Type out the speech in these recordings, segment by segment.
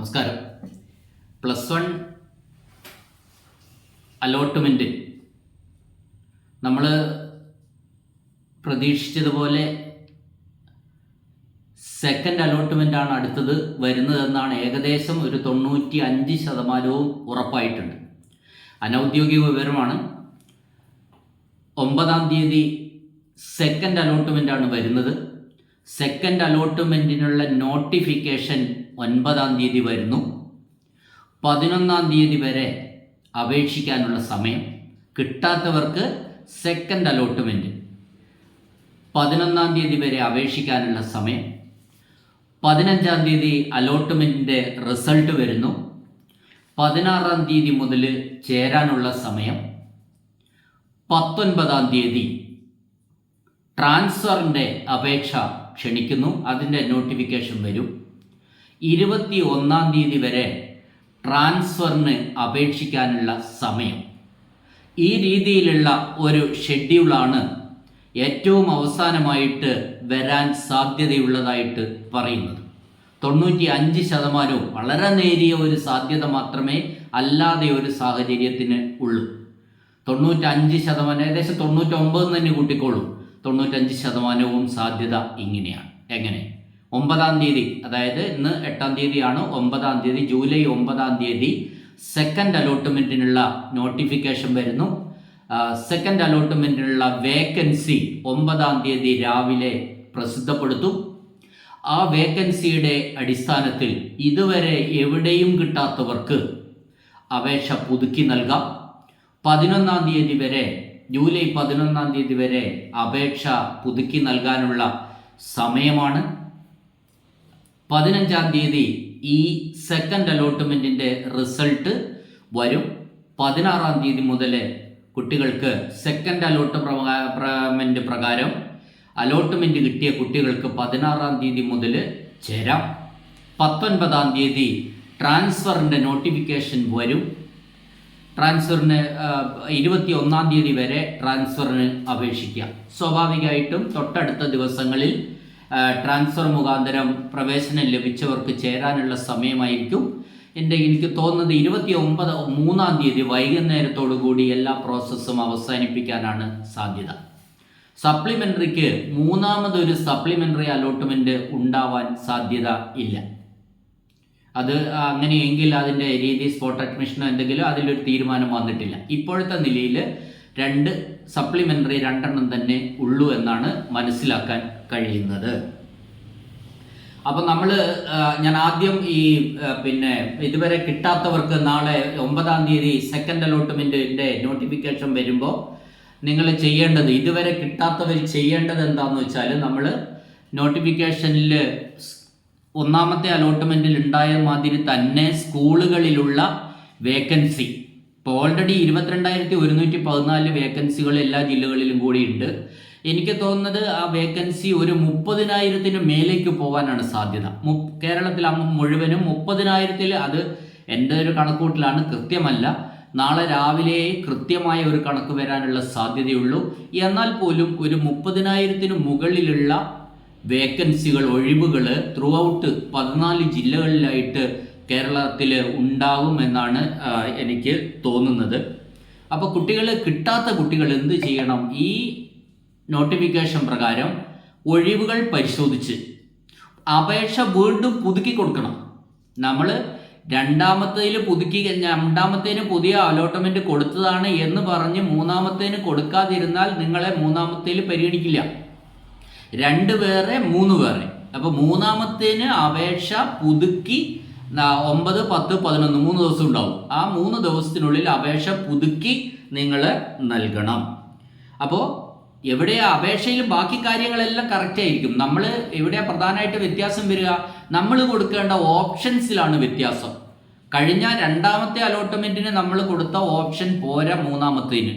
നമസ്കാരം. Plus one allotment നമ്മൾ പ്രതീക്ഷിച്ചതുപോലെ സെക്കൻഡ് അലോട്ട്മെന്റാണ് അടുത്തത് വരുന്നതെന്നാണ് ഏകദേശം ഒരു തൊണ്ണൂറ്റി അഞ്ച് ശതമാനവും ഉറപ്പായിട്ടുണ്ട്. അനൗദ്യോഗിക വിവരമാണ്. ഒമ്പതാം തീയതി സെക്കൻഡ് അലോട്ട്മെന്റാണ് വരുന്നത്. സെക്കൻഡ് അലോട്ട്മെന്റിനുള്ള നോട്ടിഫിക്കേഷൻ ഒൻപതാം തീയതി വരുന്നു. പതിനൊന്നാം തീയതി വരെ അപേക്ഷിക്കാനുള്ള സമയം. കിട്ടാത്തവർക്ക് സെക്കൻഡ് അലോട്ട്മെന്റ് പതിനൊന്നാം തീയതി വരെ അപേക്ഷിക്കാനുള്ള സമയം. പതിനഞ്ചാം തീയതി അലോട്ട്മെന്റിന്റെ റിസൾട്ട് വരുന്നു. പതിനാറാം തീയതി മുതൽ ചേരാനുള്ള സമയം. പത്തൊൻപതാം തീയതി ട്രാൻസ്ഫറിന്റെ അപേക്ഷ ക്ഷണിക്കുന്നു. അതിന്റെ നോട്ടിഫിക്കേഷൻ വരും. ഇരുപത്തി ഒന്നാം തീയതി വരെ ട്രാൻസ്ഫറിന് അപേക്ഷിക്കാനുള്ള സമയം. ഈ രീതിയിലുള്ള ഒരു ഷെഡ്യൂളാണ് ഏറ്റവും അവസാനമായിട്ട് വരാൻ സാധ്യതയുള്ളതായിട്ട് പറയുന്നത്. തൊണ്ണൂറ്റി അഞ്ച് ശതമാനവും വളരെ നേരിയ ഒരു സാധ്യത മാത്രമേ അല്ലാതെ ഒരു സാഹചര്യത്തിന് ഉള്ളൂ. തൊണ്ണൂറ്റഞ്ച് ശതമാനം ഏകദേശം തൊണ്ണൂറ്റൊമ്പത് തന്നെ കൂട്ടിക്കോളൂ. തൊണ്ണൂറ്റഞ്ച് ശതമാനവും സാധ്യത ഇങ്ങനെയാണ്. എങ്ങനെ? ഒമ്പതാം തീയതി അതായത് ഇന്ന് എട്ടാം തീയതിയാണ് ഒമ്പതാം തീയതി ജൂലൈ ഒമ്പതാം തീയതി സെക്കൻഡ് അലോട്ട്മെന്റിനുള്ള നോട്ടിഫിക്കേഷൻ വരുന്നു. സെക്കൻഡ് അലോട്ട്മെന്റിനുള്ള വേക്കൻസി ഒമ്പതാം തീയതി രാവിലെ പ്രസിദ്ധപ്പെടുത്തും. ആ വേക്കൻസിയുടെ അടിസ്ഥാനത്തിൽ ഇതുവരെ എവിടെയും കിട്ടാത്തവർക്ക് അപേക്ഷ പുതുക്കി നൽകാം. പതിനൊന്നാം തീയതി വരെ ജൂലൈ പതിനൊന്നാം തീയതി വരെ അപേക്ഷ പുതുക്കി നൽകാനുള്ള സമയമാണ്. പതിനഞ്ചാം തീയതി ഈ സെക്കൻഡ് അലോട്ട്മെന്റിന്റെ റിസൾട്ട് വരും. പതിനാറാം തീയതി മുതൽ കുട്ടികൾക്ക് സെക്കൻഡ് അലോട്ട് അലോട്ട്മെന്റ് പ്രകാരം? അലോട്ട്മെന്റ് കിട്ടിയ കുട്ടികൾക്ക് പതിനാറാം തീയതി മുതൽ ചേരാം. പത്തൊൻപതാം തീയതി ട്രാൻസ്ഫറിന്റെ നോട്ടിഫിക്കേഷൻ വരും. ട്രാൻസ്ഫറിന് ഇരുപത്തി ഒന്നാം തീയതി വരെ ട്രാൻസ്ഫറിന് അപേക്ഷിക്കാം. സ്വാഭാവികമായിട്ടും തൊട്ടടുത്ത ദിവസങ്ങളിൽ ട്രാൻസ്ഫർ മുഖാന്തരം പ്രവേശനം ലഭിച്ചവർക്ക് ചേരാനുള്ള സമയമായിരിക്കും. എന്റെ എനിക്ക് തോന്നുന്നത് ഇരുപത്തി ഒമ്പത് മൂന്നാം തീയതി വൈകുന്നേരത്തോടു കൂടി എല്ലാ പ്രോസസ്സും അവസാനിപ്പിക്കാനാണ് സാധ്യത. സപ്ലിമെന്ററിക്ക് മൂന്നാമതൊരു സപ്ലിമെന്ററി അലോട്ട്മെന്റ് ഉണ്ടാവാൻ സാധ്യത ഇല്ല. അത് അങ്ങനെയെങ്കിൽ അതിന്റെ രീതി സ്പോട്ട് അഡ്മിഷനോ എന്തെങ്കിലും അതിലൊരു തീരുമാനം വന്നിട്ടില്ല. ഇപ്പോഴത്തെ നിലയിൽ രണ്ട് സപ്ലിമെന്ററി രണ്ടെണ്ണം തന്നെ ഉള്ളൂ എന്നാണ് മനസ്സിലാക്കാൻ കഴിയുന്നത്. അപ്പം നമ്മൾ ഞാൻ ആദ്യം ഈ പിന്നെ ഇതുവരെ കിട്ടാത്തവർക്ക് നാളെ ഒമ്പതാം തീയതി സെക്കൻഡ് അലോട്ട്മെന്റിന്റെ നോട്ടിഫിക്കേഷൻ വരുമ്പോൾ നിങ്ങൾ ചെയ്യേണ്ടത് ഇതുവരെ കിട്ടാത്തവർ ചെയ്യേണ്ടത് എന്താണെന്ന് വെച്ചാൽ നമ്മൾ നോട്ടിഫിക്കേഷനിൽ ഒന്നാമത്തെ അലോട്ട്മെന്റിൽ ഉണ്ടായ മാതിരി തന്നെ സ്കൂളുകളിലുള്ള വേക്കൻസി ഇപ്പോൾ ഓൾറെഡി ഇരുപത്തിരണ്ടായിരത്തി ഒരുന്നൂറ്റി പതിനാല് വേക്കൻസികൾ എല്ലാ ജില്ലകളിലും കൂടിയുണ്ട്. എനിക്ക് തോന്നുന്നത് ആ വേക്കൻസി ഒരു മുപ്പതിനായിരത്തിന് മേലേക്ക് പോകാനാണ് സാധ്യത. കേരളത്തിൽ മുഴുവനും മുപ്പതിനായിരത്തിൽ അത് എന്റെ ഒരു കണക്കൂട്ടിലാണ് കൃത്യമല്ല. നാളെ രാവിലെ കൃത്യമായ ഒരു കണക്ക് വരാനുള്ള സാധ്യതയുള്ളൂ. എന്നാൽ പോലും ഒരു മുപ്പതിനായിരത്തിന് മുകളിലുള്ള വേക്കൻസികൾ ഒഴിവുകൾ ത്രൂ ഔട്ട് പതിനാല് ജില്ലകളിലായിട്ട് കേരളത്തിൽ ഉണ്ടാകുമെന്നാണ് എനിക്ക് തോന്നുന്നത്. അപ്പോൾ കുട്ടികൾ കിട്ടാത്ത കുട്ടികൾ എന്ത് ചെയ്യണം? ഈ നോട്ടിഫിക്കേഷൻ പ്രകാരം ഒഴിവുകൾ പരിശോധിച്ച് അപേക്ഷ വീണ്ടും പുതുക്കി കൊടുക്കണം. നമ്മൾ രണ്ടാമത്തേതിൽ പുതുക്കി രണ്ടാമത്തേന് പുതിയ അലോട്ട്മെന്റ് കൊടുത്തതാണ് എന്ന് പറഞ്ഞ് മൂന്നാമത്തേന് കൊടുക്കാതിരുന്നാൽ നിങ്ങളെ മൂന്നാമത്തേൽ പരിഗണിക്കില്ല. രണ്ട് പേരെ മൂന്ന് പേരെ അപ്പോൾ മൂന്നാമത്തേന് അപേക്ഷ പുതുക്കി ഒമ്പത് പത്ത് പതിനൊന്ന് മൂന്ന് ദിവസം ഉണ്ടാവും. ആ മൂന്ന് ദിവസത്തിനുള്ളിൽ അപേക്ഷ പുതുക്കി നിങ്ങൾ നൽകണം. അപ്പോൾ എവിടെയാ അപേക്ഷയിൽ ബാക്കി കാര്യങ്ങളെല്ലാം കറക്റ്റ് ആയിരിക്കും. നമ്മൾ എവിടെയാ പ്രധാനമായിട്ട് വ്യത്യാസം വരിക? നമ്മൾ കൊടുക്കേണ്ട ഓപ്ഷൻസിലാണ് വ്യത്യാസം. കഴിഞ്ഞ രണ്ടാമത്തെ അലോട്ട്മെന്റിന് നമ്മൾ കൊടുത്ത ഓപ്ഷൻ പോരാ മൂന്നാമത്തേന്.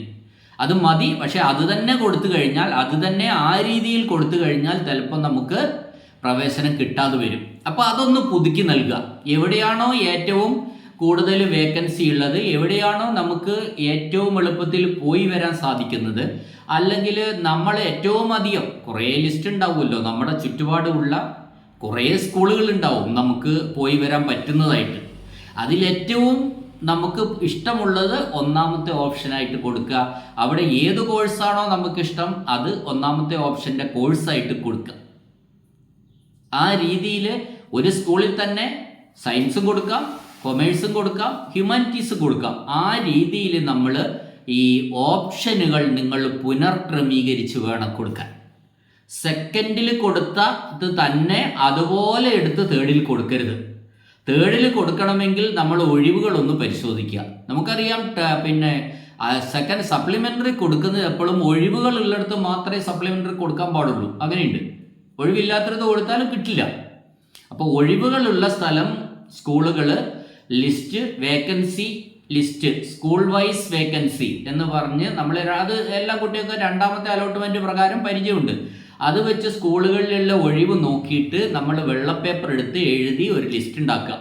അത് മതി പക്ഷെ അത് തന്നെ കൊടുത്തു കഴിഞ്ഞാൽ അത് തന്നെ ആ രീതിയിൽ കൊടുത്തു കഴിഞ്ഞാൽ ചിലപ്പോൾ നമുക്ക് പ്രവേശനം കിട്ടാതെ വരും. അപ്പോൾ അതൊന്ന് പുതുക്കി നൽകുക. എവിടെയാണോ ഏറ്റവും കൂടുതൽ വേക്കൻസി ഉള്ളത് എവിടെയാണോ നമുക്ക് ഏറ്റവും എളുപ്പത്തിൽ പോയി വരാൻ സാധിക്കുന്നത്. അല്ലെങ്കിൽ നമ്മൾ ഏറ്റവും അധികം കുറേ ലിസ്റ്റ് ഉണ്ടാവുമല്ലോ. നമ്മുടെ ചുറ്റുപാടുമുള്ള കുറേ സ്കൂളുകൾ ഉണ്ടാവും നമുക്ക് പോയി വരാൻ പറ്റുന്നതായിട്ട്. അതിലേറ്റവും നമുക്ക് ഇഷ്ടമുള്ളത് ഒന്നാമത്തെ ഓപ്ഷനായിട്ട് കൊടുക്കുക. അവിടെ ഏത് കോഴ്സാണോ നമുക്കിഷ്ടം അത് ഒന്നാമത്തെ ഓപ്ഷന്റെ കോഴ്സായിട്ട് കൊടുക്കുക. ആ രീതിയിൽ ഒരു സ്കൂളിൽ തന്നെ സയൻസും കൊടുക്കാം കൊമേഴ്സും കൊടുക്കാം ഹ്യൂമാനിറ്റീസും കൊടുക്കാം. ആ രീതിയിൽ നമ്മൾ ഈ ഓപ്ഷനുകൾ നിങ്ങൾ പുനർക്രമീകരിച്ച് വേണം കൊടുക്കാൻ. സെക്കൻഡിൽ കൊടുത്ത ഇത് തന്നെ അതുപോലെ എടുത്ത് തേർഡിൽ കൊടുക്കരുത്. തേർഡിൽ കൊടുക്കണമെങ്കിൽ നമ്മൾ ഒഴിവുകളൊന്ന് പരിശോധിക്കുക. നമുക്കറിയാം പിന്നെ സെക്കൻഡ് സപ്ലിമെന്ററി കൊടുക്കുന്നത് എപ്പോഴും ഒഴിവുകൾ ഉള്ളിടത്ത് മാത്രമേ സപ്ലിമെന്ററി കൊടുക്കാൻ പാടുള്ളൂ. അങ്ങനെയുണ്ട്. ഒഴിവില്ലാത്തടത്ത് കൊടുത്താലും കിട്ടില്ല. അപ്പോൾ ഒഴിവുകളുള്ള സ്ഥലം സ്കൂളുകൾ list vacancy list school wise vacancy എന്ന് പറഞ്ഞ് നമ്മൾ അത് എല്ലാ കുട്ടികൾക്കും രണ്ടാമത്തെ അലോട്ട്മെന്റ് പ്രകാരം പരിചയമുണ്ട്. അത് വെച്ച് സ്കൂളുകളിലുള്ള ഒഴിവ് നോക്കിയിട്ട് നമ്മൾ വെള്ളപ്പേപ്പർ എടുത്ത് എഴുതി ഒരു ലിസ്റ്റ് ഉണ്ടാക്കുക.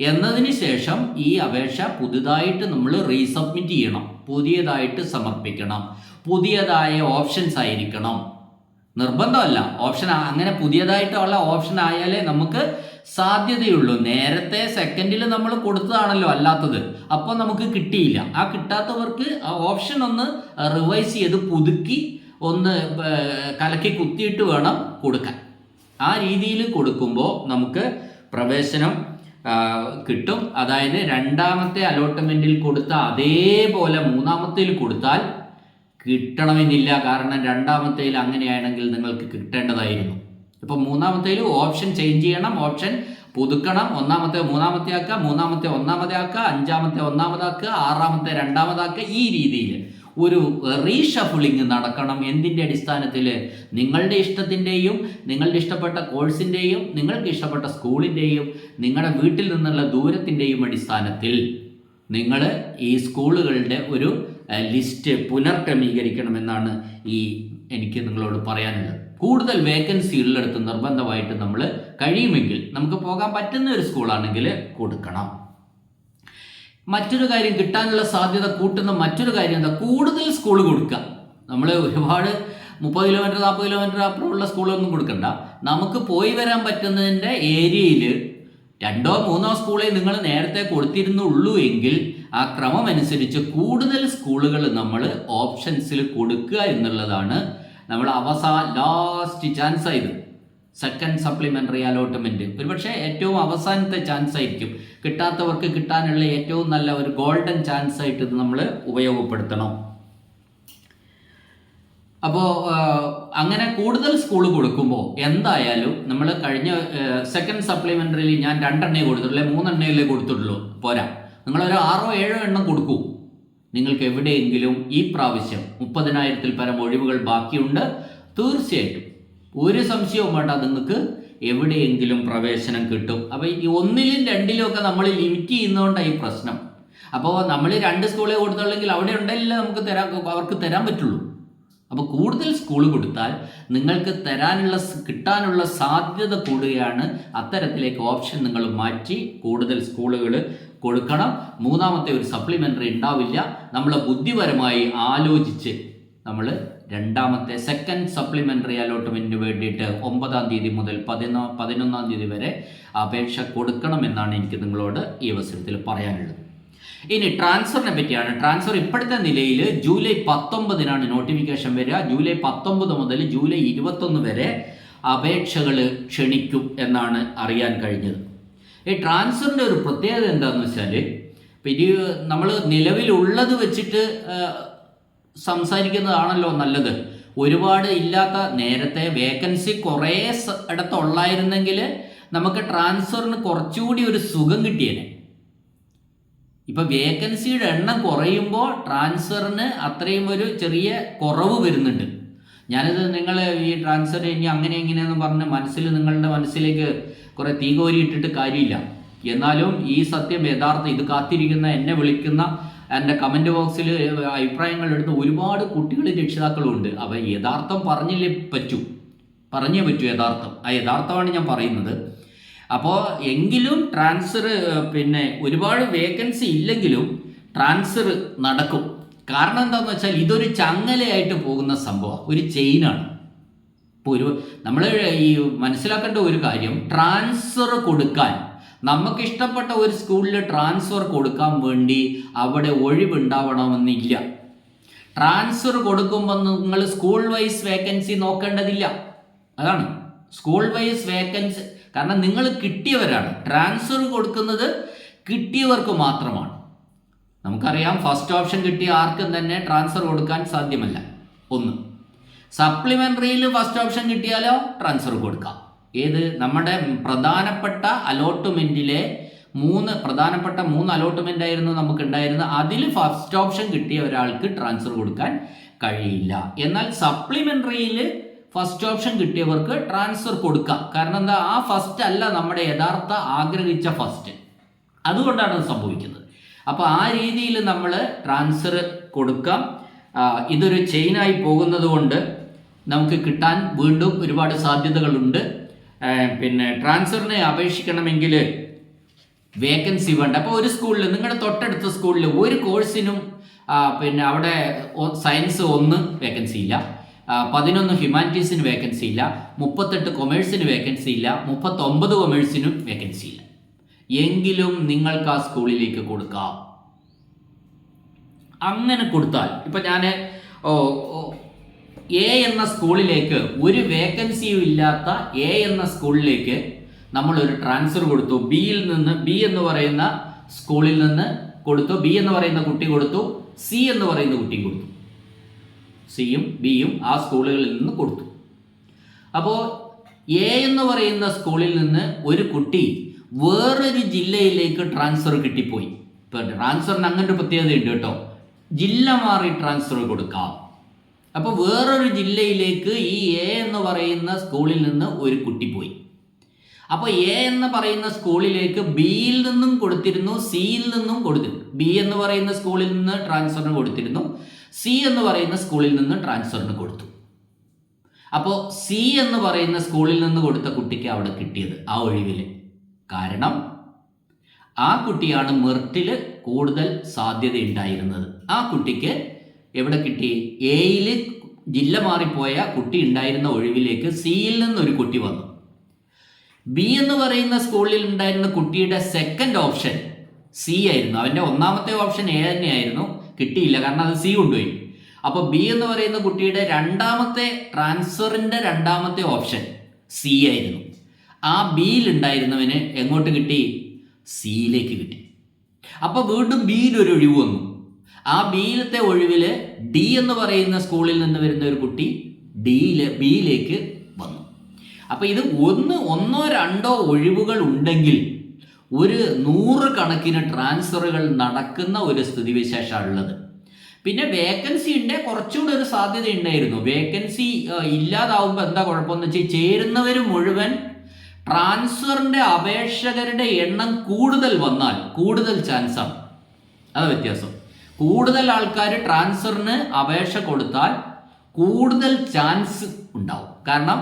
എന്നതിന് ശേഷം ഈ അപേക്ഷ പുതുതായിട്ട് നമ്മൾ റീസബ്മിറ്റ് ചെയ്യണം. പുതിയതായിട്ട് സമർപ്പിക്കണം. പുതിയതായ ഓപ്ഷൻസ് ആയിരിക്കണം. നിർബന്ധമല്ല. ഓപ്ഷൻ അങ്ങനെ പുതിയതായിട്ടുള്ള ഓപ്ഷൻ ആയാലേ നമുക്ക് സാധ്യതയുള്ളൂ. നേരത്തെ സെക്കൻഡിൽ നമ്മൾ കൊടുത്തതാണല്ലോ അല്ലാത്തത്. അപ്പോൾ നമുക്ക് കിട്ടിയില്ല. ആ കിട്ടാത്തവർക്ക് ആ ഓപ്ഷൻ ഒന്ന് റിവൈസ് ചെയ്ത് പുതുക്കി ഒന്ന് കലക്കി കുത്തിയിട്ട് വേണം കൊടുക്കാൻ. ആ രീതിയിൽ കൊടുക്കുമ്പോൾ നമുക്ക് പ്രവേശനം കിട്ടും. അതായത് രണ്ടാമത്തെ അലോട്ട്മെന്റിൽ കൊടുത്ത അതേപോലെ മൂന്നാമത്തേൽ കൊടുത്താൽ കിട്ടണമെന്നില്ല. കാരണം രണ്ടാമത്തേൽ അങ്ങനെയാണെങ്കിൽ നിങ്ങൾക്ക് കിട്ടേണ്ടതായിരുന്നു. ഇപ്പം മൂന്നാമത്തേൽ ഓപ്ഷൻ ചേഞ്ച് ചെയ്യണം ഓപ്ഷൻ പുതുക്കണം. ഒന്നാമത്തെ മൂന്നാമത്തെ ആക്കുക മൂന്നാമത്തെ ഒന്നാമതേ ആക്കുക അഞ്ചാമത്തെ ഒന്നാമതാക്കുക ആറാമത്തെ രണ്ടാമതാക്കുക ഈ രീതിയിൽ ഒരു റീഷഫുളിങ് നടക്കണം. എന്തിന്റെ അടിസ്ഥാനത്തിൽ? നിങ്ങളുടെ ഇഷ്ടത്തിന്റെയും നിങ്ങളുടെ ഇഷ്ടപ്പെട്ട കോഴ്സിന്റെയും നിങ്ങൾക്ക് ഇഷ്ടപ്പെട്ട സ്കൂളിന്റെയും നിങ്ങളുടെ വീട്ടിൽ നിന്നുള്ള ദൂരത്തിന്റെയും അടിസ്ഥാനത്തിൽ നിങ്ങൾ ഈ സ്കൂളുകളുടെ ഒരു ലിസ്റ്റ് പുനർക്രമീകരിക്കണമെന്നാണ് ഈ എനിക്ക് നിങ്ങളോട് പറയാനുള്ളത്. കൂടുതൽ വേക്കൻസി ഉള്ളിടത്ത് നിർബന്ധമായിട്ട് നമ്മൾ കഴിയുമെങ്കിൽ നമുക്ക് പോകാൻ പറ്റുന്ന ഒരു സ്കൂളാണെങ്കിൽ കൊടുക്കണം. മറ്റൊരു കാര്യം കിട്ടാനുള്ള സാധ്യത കൂട്ടുന്ന മറ്റൊരു കാര്യം എന്താ? കൂടുതൽ സ്കൂൾ കൊടുക്കുക. നമ്മൾ ഒരുപാട് മുപ്പത് കിലോമീറ്റർ നാൽപ്പത് കിലോമീറ്റർ അപ്പുറമുള്ള സ്കൂളൊന്നും കൊടുക്കണ്ട. നമുക്ക് പോയി വരാൻ പറ്റുന്നതിന്റെ ഏരിയയിൽ രണ്ടോ മൂന്നോ സ്കൂളെ നിങ്ങൾ നേരത്തെ കൊടുത്തിരുന്നുള്ളൂ എങ്കിൽ ആ ക്രമം അനുസരിച്ച് കൂടുതൽ സ്കൂളുകൾ നമ്മൾ ഓപ്ഷൻസിൽ കൊടുക്കുക എന്നുള്ളതാണ് നമ്മൾ അവസാന ലാസ്റ്റ് ചാൻസ് ആയത്. സെക്കൻഡ് സപ്ലിമെന്ററി അലോട്ട്മെന്റ് ഒരുപക്ഷെ ഏറ്റവും അവസാനത്തെ ചാൻസ് ആയിരിക്കും. കിട്ടാത്തവർക്ക് കിട്ടാനുള്ള ഏറ്റവും നല്ല ഒരു ഗോൾഡൻ ചാൻസ് ആയിട്ട് ഇത് നമ്മൾ ഉപയോഗപ്പെടുത്തണം. അപ്പോൾ അങ്ങനെ കൂടുതൽ സ്കൂൾ കൊടുക്കുമ്പോൾ എന്തായാലും നമ്മൾ കഴിഞ്ഞ സെക്കൻഡ് സപ്ലിമെന്ററിയിൽ ഞാൻ രണ്ടെണ്ണേ കൊടുത്തിട്ടുള്ളൂ അല്ലെങ്കിൽ മൂന്നെണ്ണയല്ലേ കൊടുത്തിട്ടുള്ളൂ. പോരാ. നിങ്ങളൊരു ആറോ ഏഴോ എണ്ണം കൊടുക്കൂ. നിങ്ങൾക്ക് എവിടെയെങ്കിലും ഈ പ്രാവശ്യം മുപ്പതിനായിരത്തിൽ പരം ഒഴിവുകൾ ബാക്കിയുണ്ട്. തീർച്ചയായിട്ടും. ഒരു സംശയവും വേണ്ട നിങ്ങൾക്ക് എവിടെയെങ്കിലും പ്രവേശനം കിട്ടും. അപ്പോൾ ഈ ഒന്നിലും രണ്ടിലും ഒക്കെ നമ്മൾ ലിമിറ്റ് ചെയ്യുന്നതുകൊണ്ടാണ് ഈ പ്രശ്നം. അപ്പോൾ നമ്മൾ രണ്ട് സ്കൂളിൽ കൊടുത്തുള്ളെങ്കിൽ അവിടെ ഉണ്ടെങ്കിൽ നമുക്ക് തരാൻ അവർക്ക് തരാൻ പറ്റുള്ളൂ. അപ്പോൾ കൂടുതൽ സ്കൂൾ കൊടുത്താൽ നിങ്ങൾക്ക് തരാനുള്ള കിട്ടാനുള്ള സാധ്യത കൂടുകയാണ്. അത്തരത്തിലേക്ക് ഓപ്ഷൻ നിങ്ങൾ മാറ്റി കൂടുതൽ സ്കൂളുകൾ കൊടുക്കണം. മൂന്നാമത്തെ ഒരു സപ്ലിമെന്ററി ഉണ്ടാവില്ല. നമ്മൾ ബുദ്ധിപരമായി ആലോചിച്ച് നമ്മൾ രണ്ടാമത്തെ സെക്കൻഡ് സപ്ലിമെന്ററി അലോട്ട്മെന്റിന് വേണ്ടിയിട്ട് ഒമ്പതാം തീയതി മുതൽ പതിനൊ പതിനൊന്നാം തീയതി വരെ അപേക്ഷ കൊടുക്കണമെന്നാണ് എനിക്ക് നിങ്ങളോട് ഈ അവസരത്തിൽ പറയാനുള്ളത്. ഇനി ട്രാൻസ്ഫറിനെ പറ്റിയാണ്. ട്രാൻസ്ഫർ ഇപ്പോഴത്തെ നിലയിൽ ജൂലൈ പത്തൊമ്പതിനാണ് നോട്ടിഫിക്കേഷൻ വരിക. ജൂലൈ പത്തൊമ്പത് മുതൽ ജൂലൈ ഇരുപത്തൊന്ന് വരെ അപേക്ഷകൾ ക്ഷണിക്കും എന്നാണ് അറിയാൻ കഴിഞ്ഞത്. ഈ ട്രാൻസ്ഫറിന്റെ ഒരു പ്രത്യേകത എന്താണെന്ന് വെച്ചാൽ പിന്നെ നമ്മൾ നിലവിലുള്ളത് വെച്ചിട്ട് സംസാരിക്കുന്നതാണല്ലോ നല്ലത്. ഒരുപാട് ഇല്ലാത്ത നേരത്തെ വേക്കൻസി കുറേ ഇടത്തുള്ളായിരുന്നെങ്കിൽ നമുക്ക് ട്രാൻസ്ഫറിന് കുറച്ചുകൂടി ഒരു സുഖം കിട്ടിയേനെ. ഇപ്പൊ വേക്കൻസിയുടെ എണ്ണം കുറയുമ്പോൾ ട്രാൻസ്ഫറിന് അത്രയും ഒരു ചെറിയ കുറവ് വരുന്നുണ്ട്. ഞാനിത് നിങ്ങൾ ഈ ട്രാൻസ്ഫർ ഇനി അങ്ങനെ ഇങ്ങനെയെന്ന് പറഞ്ഞ് മനസ്സിൽ നിങ്ങളുടെ മനസ്സിലേക്ക് കുറെ തീകോരി ഇട്ടിട്ട് കാര്യമില്ല. എന്നാലും ഈ സത്യം യഥാർത്ഥം ഇത് കാത്തിരിക്കുന്ന എന്നെ വിളിക്കുന്ന എന്റെ കമന്റ് ബോക്സിൽ അഭിപ്രായങ്ങൾ എടുത്ത് ഒരുപാട് കുട്ടികൾ രക്ഷിതാക്കളും ഉണ്ട്. അവ യഥാർത്ഥം പറഞ്ഞില്ലേ പറ്റൂ? പറഞ്ഞേ പറ്റൂ യഥാർത്ഥം. ആ യഥാർത്ഥമാണ് ഞാൻ പറയുന്നത്. അപ്പോൾ എങ്കിലും ട്രാൻസ്ഫർ പിന്നെ ഒരുപാട് വേക്കൻസി ഇല്ലെങ്കിലും ട്രാൻസ്ഫർ നടക്കും. കാരണം എന്താണെന്ന് വെച്ചാൽ ഇതൊരു ചങ്ങലയായിട്ട് പോകുന്ന സംഭവം ഒരു ചെയിനാണ് ഇപ്പോൾ ഒരു നമ്മൾ ഈ മനസ്സിലാക്കേണ്ട ഒരു കാര്യം ട്രാൻസ്ഫർ കൊടുക്കാൻ നമുക്ക് ഇഷ്ടപ്പെട്ട ഒരു സ്കൂളിൽ ട്രാൻസ്ഫർ കൊടുക്കാൻ വേണ്ടി അവിടെ ഒഴിവുണ്ടാവണമെന്നില്ല. ട്രാൻസ്ഫർ കൊടുക്കുമ്പോൾ നിങ്ങൾ സ്കൂൾ വൈസ് വേക്കൻസി നോക്കേണ്ടതില്ല. അതാണ്. സ്കൂൾ വൈസ് വേക്കൻസി കാരണം നിങ്ങൾ കിട്ടിയവരാണ്. ട്രാൻസ്ഫർ കൊടുക്കുന്നത് കിട്ടിയവർക്ക് മാത്രമാണ്. നമുക്കറിയാം ഫസ്റ്റ് ഓപ്ഷൻ കിട്ടിയ ആർക്കും തന്നെ ട്രാൻസ്ഫർ കൊടുക്കാൻ സാധ്യമല്ല. ഒന്ന്. സപ്ലിമെന്ററിയിൽ ഫസ്റ്റ് ഓപ്ഷൻ കിട്ടിയാലോ? ട്രാൻസ്ഫർ കൊടുക്കാം. ഏത്? നമ്മുടെ പ്രധാനപ്പെട്ട അലോട്ട്മെന്റിലെ മൂന്ന് പ്രധാനപ്പെട്ട മൂന്ന് അലോട്ട്മെന്റ് ആയിരുന്നു നമുക്ക് ഉണ്ടായിരുന്നത് അതിൽ ഫസ്റ്റ് ഓപ്ഷൻ കിട്ടിയ ഒരാൾക്ക് ട്രാൻസ്ഫർ കൊടുക്കാൻ കഴിയില്ല. എന്നാൽ സപ്ലിമെന്ററിയിൽ ഫസ്റ്റ് ഓപ്ഷൻ കിട്ടിയവർക്ക് ട്രാൻസ്ഫർ കൊടുക്കാം. കാരണം എന്താ? ആ ഫസ്റ്റ് അല്ല നമ്മുടെ യഥാർത്ഥ ആഗ്രഹിച്ച ഫസ്റ്റ് അതുകൊണ്ടാണ് അത് സംഭവിക്കുന്നത്. അപ്പോൾ ആ രീതിയിൽ നമ്മൾ ട്രാൻസ്ഫർ കൊടുക്കാം. ഇതൊരു ചെയിനായി പോകുന്നത് കൊണ്ട് നമുക്ക് കിട്ടാൻ വീണ്ടും ഒരുപാട് സാധ്യതകളുണ്ട്. പിന്നെ ട്രാൻസ്ഫറിനെ അപേക്ഷിക്കണമെങ്കിൽ വേക്കൻസി വേണ്ട. അപ്പോൾ ഒരു സ്കൂളിൽ നിങ്ങളുടെ തൊട്ടടുത്ത സ്കൂളിൽ ഒരു കോഴ്സിനും പിന്നെ അവിടെ സയൻസ് ഒന്ന് വേക്കൻസി ഇല്ല. പതിനൊന്ന് ഹ്യൂമാനിറ്റീസിന് വേക്കൻസി ഇല്ല മുപ്പത്തെട്ട് കൊമേഴ്സിന് വേക്കൻസി ഇല്ല മുപ്പത്തൊമ്പത് കൊമേഴ്സിനും വേക്കൻസി ഇല്ല. എങ്കിലും നിങ്ങൾക്ക് ആ സ്കൂളിലേക്ക് കൊടുക്കാം. അങ്ങനെ കൊടുത്താൽ ഇപ്പൊ ഞാൻ എ എന്ന സ്കൂളിലേക്ക് ഒരു വേക്കൻസിയും ഇല്ലാത്ത എ എന്ന സ്കൂളിലേക്ക് നമ്മൾ ഒരു ട്രാൻസ്ഫർ കൊടുത്തു ബിയിൽ നിന്ന് ബി എന്ന് പറയുന്ന സ്കൂളിൽ നിന്ന് കൊടുത്തു. ബി എന്ന് പറയുന്ന കുട്ടി കൊടുത്തു. സി എന്ന് പറയുന്ന കുട്ടിയും കൊടുത്തു. സിയും ബിയും ആ സ്കൂളുകളിൽ നിന്ന് കൊടുത്തു. അപ്പോൾ എ എന്ന് പറയുന്ന സ്കൂളിൽ നിന്ന് ഒരു കുട്ടി വേറൊരു ജില്ലയിലേക്ക് ട്രാൻസ്ഫർ കിട്ടിപ്പോയി. ഇപ്പം ട്രാൻസ്ഫറിന് അങ്ങനെ ഒരു പ്രത്യേകതയുണ്ട് കേട്ടോ. ജില്ല മാറി ട്രാൻസ്ഫർ കൊടുക്കാം. അപ്പോൾ വേറൊരു ജില്ലയിലേക്ക് ഈ എ എന്ന് പറയുന്ന സ്കൂളിൽ നിന്ന് ഒരു കുട്ടി പോയി. അപ്പോൾ എ എന്ന് പറയുന്ന സ്കൂളിലേക്ക് ബിയിൽ നിന്നും കൊടുത്തിരുന്നു സിയിൽ നിന്നും കൊടുത്തിരുന്നു. ബി എന്ന് പറയുന്ന സ്കൂളിൽ നിന്ന് ട്രാൻസ്ഫറിന് കൊടുത്തിരുന്നു. സി എന്ന് പറയുന്ന സ്കൂളിൽ നിന്ന് ട്രാൻസ്ഫറിന് കൊടുത്തു. അപ്പോൾ സി എന്ന് പറയുന്ന സ്കൂളിൽ നിന്ന് കൊടുത്ത കുട്ടിക്ക് അവിടെ കിട്ടിയത് ആ ഒഴിവിൽ കാരണം ആ കുട്ടിയാണ് മെറിറ്റിൽ കൂടുതൽ സാധ്യത ഉണ്ടായിരുന്നത് ആ കുട്ടിക്ക് എവിടെ കിട്ടി? എയിൽ ജില്ല മാറിപ്പോയ കുട്ടി ഉണ്ടായിരുന്ന ഒഴിവിലേക്ക് സിയിൽ നിന്നൊരു കുട്ടി വന്നു. ബി എന്ന് പറയുന്ന സ്കൂളിൽ ഉണ്ടായിരുന്ന കുട്ടിയുടെ സെക്കൻഡ് ഓപ്ഷൻ സി ആയിരുന്നു. അവന്റെ ഒന്നാമത്തെ ഓപ്ഷൻ എ തന്നെയായിരുന്നു. കിട്ടിയില്ല. കാരണം അത് സി കൊണ്ടുപോയി. അപ്പോൾ ബി എന്ന് പറയുന്ന കുട്ടിയുടെ രണ്ടാമത്തെ ട്രാൻസ്ഫറിന്റെ രണ്ടാമത്തെ ഓപ്ഷൻ സി ആയിരുന്നു. ആ ബിയിൽ ഉണ്ടായിരുന്നവന് എങ്ങോട്ട് കിട്ടി? സിയിലേക്ക് കിട്ടി. അപ്പോൾ വീണ്ടും ബിയിൽ ഒരു ഒഴിവ് വന്നു. ആ ബിയിലത്തെ ഒഴിവിൽ ഡി എന്ന് പറയുന്ന സ്കൂളിൽ നിന്ന് വരുന്ന ഒരു കുട്ടി ഡിയിലെ ബിയിലേക്ക് വന്നു. അപ്പോൾ ഇത് ഒന്ന് ഒന്നോ രണ്ടോ ഒഴിവുകൾ ഉണ്ടെങ്കിൽ ഒരു നൂറ് കണക്കിന് ട്രാൻസ്ഫറുകൾ നടക്കുന്ന ഒരു സ്ഥിതിവിശേഷമാണ് ഉള്ളത് പിന്നെ വേക്കൻസി ഉണ്ട് കുറച്ചുകൂടെ ഒരു സാധ്യത ഉണ്ടായിരുന്നു. വേക്കൻസി ഇല്ലാതാവുമ്പോൾ എന്താ കുഴപ്പമെന്ന് വെച്ചാൽ ചേരുന്നവർ മുഴുവൻ ട്രാൻസ്ഫറിന്റെ അപേക്ഷകരുടെ എണ്ണം കൂടുതൽ വന്നാൽ കൂടുതൽ ചാൻസാണ്. അത് വ്യത്യാസം. കൂടുതൽ ആൾക്കാർ ട്രാൻസ്ഫറിന് അപേക്ഷ കൊടുത്താൽ കൂടുതൽ ചാൻസ് ഉണ്ടാവും. കാരണം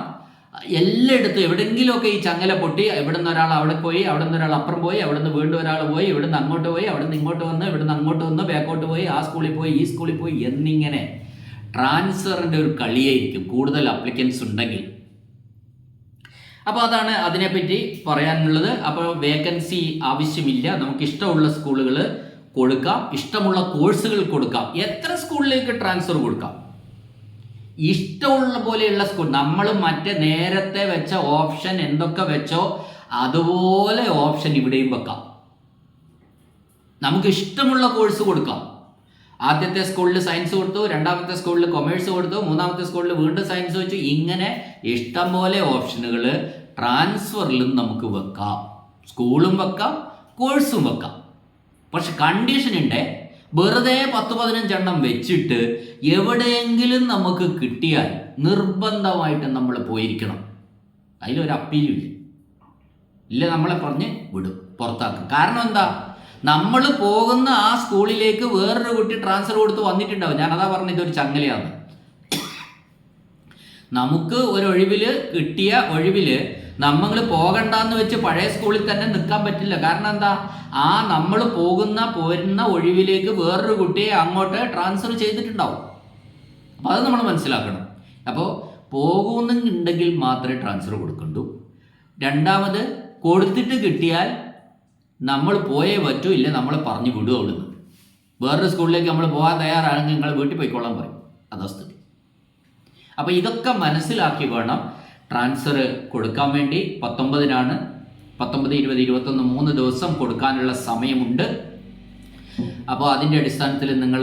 എല്ലായിടത്തും എവിടെയെങ്കിലുമൊക്കെ ഈ ചങ്ങല പൊട്ടി എവിടെ നിന്ന് ഒരാൾ അവിടെ പോയി അവിടെ നിന്ന് ഒരാൾ അപ്പുറം പോയി അവിടെ നിന്ന് വീണ്ടും ഒരാൾ പോയി ഇവിടെ നിന്ന് അങ്ങോട്ട് പോയി അവിടെ നിന്ന് ഇങ്ങോട്ട് വന്ന് ഇവിടെ നിന്ന് അങ്ങോട്ട് വന്ന് ബാക്കോട്ട് പോയി ആ സ്കൂളിൽ പോയി ഈ സ്കൂളിൽ പോയി എന്നിങ്ങനെ ട്രാൻസ്ഫറിന്റെ ഒരു കളിയായിരിക്കും കൂടുതൽ അപ്ലിക്കൻസ് ഉണ്ടെങ്കിൽ. അപ്പോൾ അതാണ് അതിനെപ്പറ്റി പറയാനുള്ളത്. അപ്പോൾ വേക്കൻസി ആവശ്യമില്ല. നമുക്ക് ഇഷ്ടമുള്ള സ്കൂളുകൾ കൊടുക്കാം. ഇഷ്ടമുള്ള കോഴ്സുകൾ കൊടുക്കാം. എത്ര സ്കൂളിലേക്ക് ട്രാൻസ്ഫർ കൊടുക്കാം? ഇഷ്ടമുള്ള പോലെയുള്ള സ്കൂൾ നമ്മൾ മറ്റേ നേരത്തെ വെച്ച ഓപ്ഷൻ എന്തൊക്കെ വെച്ചോ അതുപോലെ ഓപ്ഷൻ ഇവിടെയും വെക്കാം. നമുക്ക് ഇഷ്ടമുള്ള കോഴ്സ് കൊടുക്കാം. ആദ്യത്തെ സ്കൂളിൽ സയൻസ് കൊടുത്തു രണ്ടാമത്തെ സ്കൂളിൽ കൊമേഴ്സ് കൊടുത്തു മൂന്നാമത്തെ സ്കൂളിൽ വീണ്ടും സയൻസ് വെച്ചു. ഇങ്ങനെ ഇഷ്ടം പോലെ ഓപ്ഷനുകൾ ട്രാൻസ്ഫറിലും നമുക്ക് വെക്കാം. സ്കൂളും വെക്കാം കോഴ്സും വെക്കാം. പക്ഷെ കണ്ടീഷൻ ഉണ്ട് വെറുതെ പത്ത് പതിനഞ്ചെണ്ണം വെച്ചിട്ട് എവിടെയെങ്കിലും നമുക്ക് കിട്ടിയാൽ നിർബന്ധമായിട്ട് നമ്മൾ പോയിരിക്കണം. അതിലൊരു അപ്പീലും ഇല്ല നമ്മളെ പറഞ്ഞ് വിടും പുറത്താക്കും. കാരണം എന്താ? നമ്മൾ പോകുന്ന ആ സ്കൂളിലേക്ക് വേറൊരു കുട്ടി ട്രാൻസ്ഫർ കൊടുത്ത് വന്നിട്ടുണ്ടാവും. അതാ പറഞ്ഞ ഇതൊരു ചങ്ങലയാണ്. നമുക്ക് ഒരു ഒഴിവിൽ കിട്ടിയ ഒഴിവിൽ നമ്മൾ പോകണ്ടെന്ന് വെച്ച് പഴയ സ്കൂളിൽ തന്നെ നിൽക്കാൻ പറ്റില്ല. കാരണം എന്താ? ആ നമ്മൾ പോകുന്ന പോരുന്ന ഒഴിവിലേക്ക് വേറൊരു കുട്ടിയെ അങ്ങോട്ട് ട്രാൻസ്ഫർ ചെയ്തിട്ടുണ്ടാവും. അപ്പോൾ അത് നമ്മൾ മനസ്സിലാക്കണം. അപ്പോൾ പോകുന്നുണ്ടെങ്കിൽ മാത്രമേ ട്രാൻസ്ഫർ കൊടുക്കണ്ടൂ. രണ്ടാമത് കൊടുത്തിട്ട് കിട്ടിയാൽ നമ്മൾ പോയേ പറ്റൂ ഇല്ല നമ്മൾ പറഞ്ഞു വിടുക അവിടുന്ന്. വേറൊരു സ്കൂളിലേക്ക് നമ്മൾ പോകാൻ തയ്യാറാണെങ്കിൽ നിങ്ങൾ വീട്ടിൽ പോയിക്കോളാൻ പറയും. അതാ സ്ഥിതി. അപ്പോൾ ഇതൊക്കെ മനസ്സിലാക്കി വേണം ട്രാൻസ്ഫർ കൊടുക്കാൻ വേണ്ടി പത്തൊമ്പതിനാണ് പത്തൊമ്പത് ഇരുപത് ഇരുപത്തൊന്ന് മൂന്ന് ദിവസം കൊടുക്കാനുള്ള സമയമുണ്ട്. അപ്പോൾ അതിന്റെ അടിസ്ഥാനത്തിൽ നിങ്ങൾ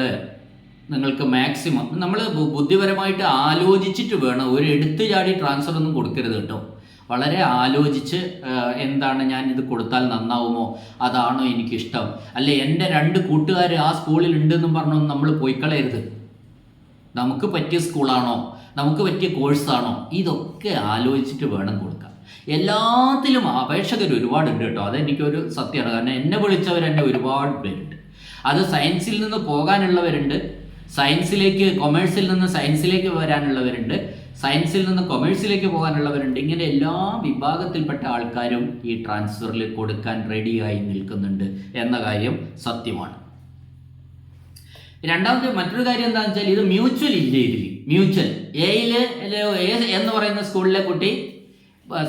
നിങ്ങൾക്ക് മാക്സിമം നമ്മൾ ബുദ്ധിപരമായിട്ട് ആലോചിച്ചിട്ട് വേണം. ഒരു എടുത്തു ചാടി ട്രാൻസ്ഫർ ഒന്നും കൊടുക്കരുത് കേട്ടോ. വളരെ ആലോചിച്ച് എന്താണ് ഞാൻ ഇത് കൊടുത്താൽ നന്നാവുമോ? അതാണോ എനിക്കിഷ്ടം. അല്ലെ എന്റെ രണ്ട് കൂട്ടുകാർ ആ സ്കൂളിൽ ഉണ്ടെന്നും പറഞ്ഞൊന്നും നമ്മൾ പോയിക്കളയരുത്. നമുക്ക് പറ്റിയ സ്കൂളാണോ നമുക്ക് പറ്റിയ കോഴ്സാണോ? ഇതൊക്കെ ആലോചിച്ചിട്ട് വേണം കൊടുക്കാൻ. എല്ലാത്തിലും അപേക്ഷകർ ഒരുപാടുണ്ട് കേട്ടോ. അതെനിക്കൊരു സത്യമാണ്. കാരണം എന്നെ വിളിച്ചവർ എന്നെ ഒരുപാട് പേരുണ്ട്. അത് സയൻസിൽ നിന്ന് പോകാനുള്ളവരുണ്ട്. സയൻസിലേക്ക് കൊമേഴ്സിൽ നിന്ന് സയൻസിലേക്ക് വരാനുള്ളവരുണ്ട്. സയൻസിൽ നിന്ന് കൊമേഴ്സിലേക്ക് പോകാനുള്ളവരുണ്ട്. ഇങ്ങനെ എല്ലാ വിഭാഗത്തിൽപ്പെട്ട ആൾക്കാരും ഈ ട്രാൻസ്ഫറിൽ കൊടുക്കാൻ റെഡിയായി നിൽക്കുന്നുണ്ട് എന്ന കാര്യം സത്യമാണ്. രണ്ടാമത്തെ മറ്റൊരു കാര്യം എന്താണെന്ന് വെച്ചാൽ ഇത് മ്യൂച്വൽ ഇല്ല ഇതിൽ മ്യൂച്വൽ എയിൽ എന്ന് പറയുന്ന സ്കൂളിലെ കുട്ടി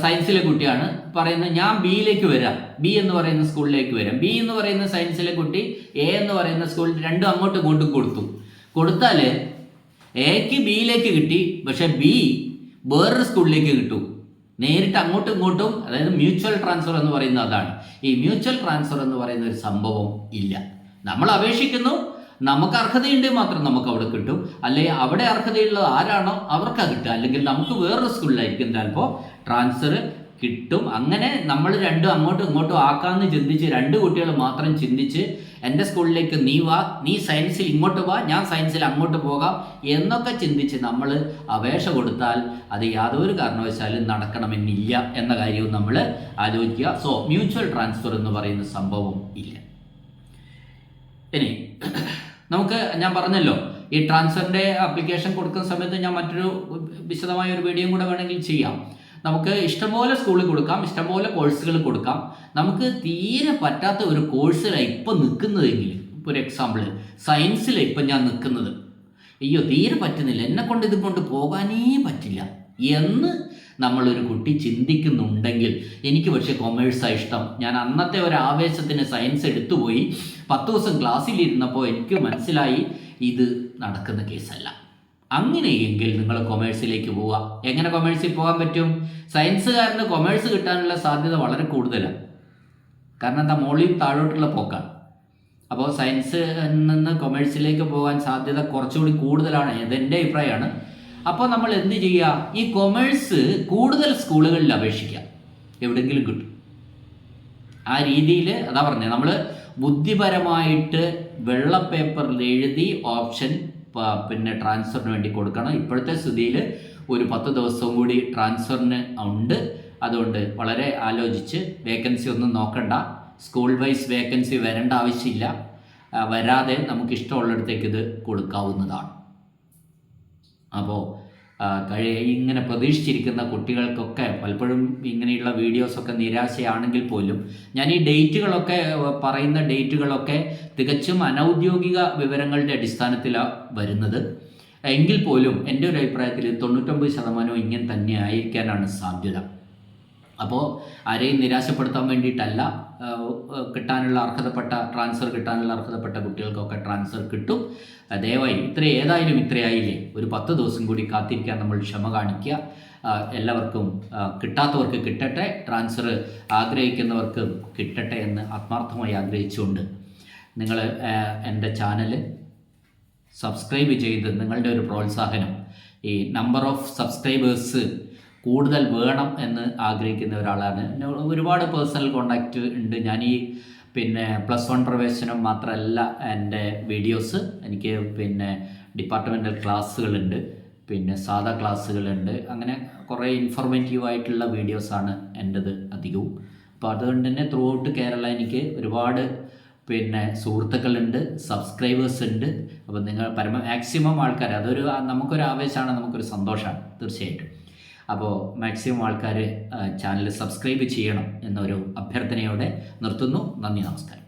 സയൻസിലെ കുട്ടിയാണ്. പറയുന്നത് ഞാൻ ബിയിലേക്ക് വരാം. ബി എന്ന് പറയുന്ന സ്കൂളിലേക്ക് വരാം. ബി എന്ന് പറയുന്ന സയൻസിലെ കുട്ടി എ എന്ന് പറയുന്ന സ്കൂളിൽ രണ്ടും അങ്ങോട്ടും ഇങ്ങോട്ടും കൊടുത്തു. കൊടുത്താൽ എക്ക് ബിയിലേക്ക് കിട്ടി പക്ഷെ ബി വേറൊരു സ്കൂളിലേക്ക് കിട്ടും. നേരിട്ട് അങ്ങോട്ടും ഇങ്ങോട്ടും അതായത് മ്യൂച്വൽ ട്രാൻസ്ഫർ എന്ന് പറയുന്നത് അതാണ്. ഈ മ്യൂച്വൽ ട്രാൻസ്ഫർ എന്ന് പറയുന്ന ഒരു സംഭവം ഇല്ല. നമ്മൾ അപേക്ഷിക്കുന്നു നമുക്ക് അർഹതയുണ്ടെങ്കിൽ മാത്രം നമുക്ക് അവിടെ കിട്ടും. അല്ലെങ്കിൽ അവിടെ അർഹതയുള്ളത് ആരാണോ അവർക്കാ കിട്ടുക. അല്ലെങ്കിൽ നമുക്ക് വേറൊരു സ്കൂളിലായിരിക്കും ചിലപ്പോൾ ട്രാൻസ്ഫർ കിട്ടും. അങ്ങനെ നമ്മൾ രണ്ടും അങ്ങോട്ടും ഇങ്ങോട്ടും ആക്കാമെന്ന് ചിന്തിച്ച് രണ്ട് കുട്ടികൾ മാത്രം ചിന്തിച്ച് എന്റെ സ്കൂളിലേക്ക് നീ വാ നീ സയൻസിൽ ഇങ്ങോട്ട് വാ ഞാൻ സയൻസിൽ അങ്ങോട്ട് പോകാം എന്നൊക്കെ ചിന്തിച്ച് നമ്മൾ അപേക്ഷ കൊടുത്താൽ അത് യാതൊരു കാരണവശാലും നടക്കണമെന്നില്ല എന്ന കാര്യവും നമ്മൾ ആലോചിക്കുക. സോ മ്യൂച്വൽ ട്രാൻസ്ഫർ എന്ന് പറയുന്ന സംഭവം ഇല്ല. ഇനി നമുക്ക് ഞാൻ പറഞ്ഞല്ലോ ഈ ട്രാൻസ്ഫറിന്റെ ആപ്ലിക്കേഷൻ കൊടുക്കുന്ന സമയത്ത് ഞാൻ മറ്റൊരു വിശദമായ ഒരു വീഡിയോ കൂടെ വേണമെങ്കിൽ ചെയ്യാം. നമുക്ക് ഇഷ്ടംപോലെ സ്കൂളിൽ കൊടുക്കാം ഇഷ്ടംപോലെ കോഴ്സുകൾ കൊടുക്കാം. നമുക്ക് തീരെ പറ്റാത്ത ഒരു കോഴ്സിലാണ് ഇപ്പം നിൽക്കുന്നതെങ്കിൽ ഇപ്പോൾ ഒരു എക്സാമ്പിൾ സയൻസിലാണ് ഇപ്പം ഞാൻ നിൽക്കുന്നത്. അയ്യോ തീരെ പറ്റുന്നില്ല. എന്നെ കൊണ്ട് ഇത് കൊണ്ട് പോകാനേ പറ്റില്ല. എന്ന് നമ്മളൊരു കുട്ടി ചിന്തിക്കുന്നുണ്ടെങ്കിൽ എനിക്ക് പക്ഷേ കൊമേഴ്സാണ് ഇഷ്ടം. ഞാൻ അന്നത്തെ ഒരു ആവേശത്തിന് സയൻസ് എടുത്തുപോയി പത്ത് ദിവസം ക്ലാസ്സിലിരുന്നപ്പോൾ എനിക്ക് മനസ്സിലായി ഇത് നടക്കുന്ന കേസല്ല അങ്ങനെയെങ്കിൽ നിങ്ങൾ കൊമേഴ്സിലേക്ക് പോവുക. എങ്ങനെ കൊമേഴ്സിൽ പോകാൻ പറ്റും? സയൻസുകാരന് കൊമേഴ്സ് കിട്ടാനുള്ള സാധ്യത വളരെ കൂടുതലാണ്. കാരണം എന്താ? മുകളിൽ താഴോട്ടുള്ള പോക്കാണ്. അപ്പോൾ സയൻസ് നിന്ന് കൊമേഴ്സിലേക്ക് പോകാൻ സാധ്യത കുറച്ചുകൂടി കൂടുതലാണ്. ഇതെന്റെ അഭിപ്രായമാണ്. അപ്പോൾ നമ്മൾ എന്ത് ചെയ്യുക? ഈ കൊമേഴ്സ് കൂടുതൽ സ്കൂളുകളിൽ അപേക്ഷിക്കുക. എവിടെങ്കിലും കിട്ടും. ആ രീതിയിൽ അതാ പറഞ്ഞത് നമ്മൾ ബുദ്ധിപരമായിട്ട് വെള്ള പേപ്പറിൽ എഴുതി ഓപ്ഷൻ പിന്നെ ട്രാൻസ്ഫറിന് വേണ്ടി കൊടുക്കണം. ഇപ്പോഴത്തെ സ്ഥിതിയിൽ ഒരു പത്ത് ദിവസവും കൂടി ട്രാൻസ്ഫറിന് ഉണ്ട്. അതുകൊണ്ട് വളരെ ആലോചിച്ച് വേക്കൻസി ഒന്നും നോക്കണ്ട. സ്കൂൾ വൈസ് വേക്കൻസി വരേണ്ട ആവശ്യമില്ല. വരാതെ നമുക്ക് ഇഷ്ടമുള്ളിടത്തേക്ക് ഇത് കൊടുക്കാവുന്നതാണ്. അപ്പോൾ കഴി ഇങ്ങനെ പ്രതീക്ഷിച്ചിരിക്കുന്ന കുട്ടികൾക്കൊക്കെ പലപ്പോഴും ഇങ്ങനെയുള്ള വീഡിയോസൊക്കെ നിരാശയാണെങ്കിൽ പോലും ഞാൻ ഈ ഡേറ്റുകളൊക്കെ പറയുന്ന ഡേറ്റുകളൊക്കെ തികച്ചും അനൗദ്യോഗിക വിവരങ്ങളുടെ അടിസ്ഥാനത്തിലാണ് വരുന്നത്. എങ്കിൽ പോലും എന്റെ ഒരു അഭിപ്രായത്തിൽ തൊണ്ണൂറ്റൊമ്പത് ശതമാനവും ഇങ്ങനെ തന്നെ ആയിരിക്കാനാണ് സാധ്യത. അപ്പോൾ ആരെയും നിരാശപ്പെടുത്താൻ വേണ്ടിയിട്ടല്ല കിട്ടാനുള്ള അർഹതപ്പെട്ട ട്രാൻസ്ഫർ കിട്ടാനുള്ള അർഹതപ്പെട്ട കുട്ടികൾക്കൊക്കെ ട്രാൻസ്ഫർ കിട്ടും. ദയവായി ഇത്ര ഏതായാലും ഇത്രയായില്ലേ ഒരു പത്ത് ദിവസം കൂടി കാത്തിരിക്കാൻ നമ്മൾ ക്ഷമ കാണിക്കുക. എല്ലാവർക്കും കിട്ടാത്തവർക്ക് കിട്ടട്ടെ ട്രാൻസ്ഫർ ആഗ്രഹിക്കുന്നവർക്ക് കിട്ടട്ടെ എന്ന് ആത്മാർത്ഥമായി ആഗ്രഹിച്ചുകൊണ്ട് നിങ്ങൾ എന്റെ ചാനൽ സബ്സ്ക്രൈബ് ചെയ്ത് നിങ്ങളുടെ ഒരു പ്രോത്സാഹനം. ഈ നമ്പർ ഓഫ് സബ്സ്ക്രൈബേഴ്സ് കൂടുതൽ വേണം എന്ന് ആഗ്രഹിക്കുന്ന ഒരാളാണ്. ഒരുപാട് പേഴ്സണൽ കോണ്ടാക്റ്റ് ഉണ്ട്. ഞാൻ ഈ പിന്നെ പ്ലസ് വൺ പ്രവേശനം മാത്രമല്ല എന്റെ വീഡിയോസ് എനിക്ക് പിന്നെ ഡിപ്പാർട്ട്മെന്റൽ ക്ലാസ്സുകളുണ്ട് പിന്നെ സാധാ ക്ലാസ്സുകളുണ്ട് അങ്ങനെ കുറേ ഇൻഫോർമേറ്റീവ് ആയിട്ടുള്ള വീഡിയോസാണ് എന്റെത് അധികവും. അപ്പോൾ അതുകൊണ്ട് തന്നെ ത്രൂ ഔട്ട് കേരള എനിക്ക് ഒരുപാട് പിന്നെ സുഹൃത്തുക്കളുണ്ട് സബ്സ്ക്രൈബേഴ്സ് ഉണ്ട്. അപ്പോൾ നിങ്ങൾ പരമ മാക്സിമം ആൾക്കാർ അതൊരു നമുക്കൊരു ആവേശമാണ് നമുക്കൊരു സന്തോഷമാണ് തീർച്ചയായിട്ടും. അപ്പോൾ മാക്സിമം ആൾക്കാർ ചാനൽ സബ്സ്ക്രൈബ് ചെയ്യണം എന്നൊരു അഭ്യർത്ഥനയോടെ നിർത്തുന്നു. നന്ദി നമസ്കാരം.